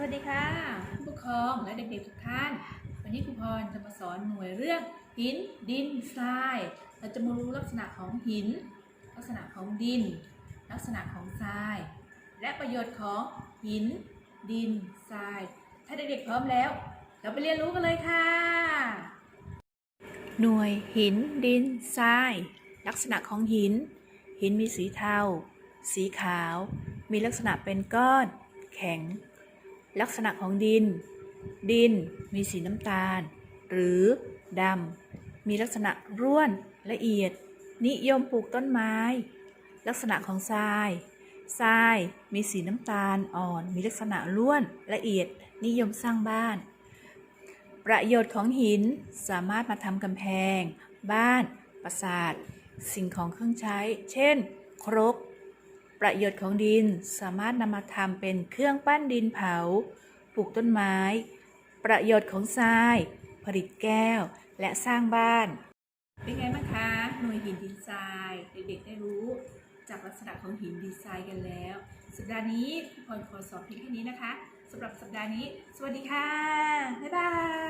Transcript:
สวัสดีค่ะผู้ปกครองและเด็กๆทุกท่าน วันนี้ครูพรจะมาสอนหน่วยเรื่องหินดินทราย เราจะมารู้ลักษณะของหิน ลักษณะของดิน ลักษณะของทราย และประโยชน์ของหิน ดินทราย ถ้าเด็กๆพร้อมแล้ว เราไปเรียนรู้กันเลยค่ะ หน่วยหินดินทราย ลักษณะของหิน หินมีสีเทา สีขาว มีลักษณะเป็นก้อน แข็ง ลักษณะของดิน ดินมีสีน้ำตาล หรือดำมีลักษณะร่วนละเอียด นิยมปลูกต้นไม้ ลักษณะของทรายทรายมีสีน้ำตาลอ่อน มีลักษณะร่วนละเอียด นิยมสร้างบ้าน ประโยชน์ของหินสามารถมาทำกำแพง บ้าน ปราสาท สิ่งของเครื่องใช้ เช่น ครก ประโยชน์ของดินสามารถนำมาทำเป็นเครื่องปั้นดินเผา ปลูกต้นไม้ ประโยชน์ของทราย ผลิตแก้ว และสร้างบ้าน เป็นไงบ้างคะ หน่วยหินดินทราย เด็กๆได้รู้จากลักษณะของหินดินทรายกันแล้ว สัปดาห์นี้พี่พรขอสอบเพียงแค่นี้นะคะสำหรับสัปดาห์นี้ สวัสดีค่ะ บ๊ายบาย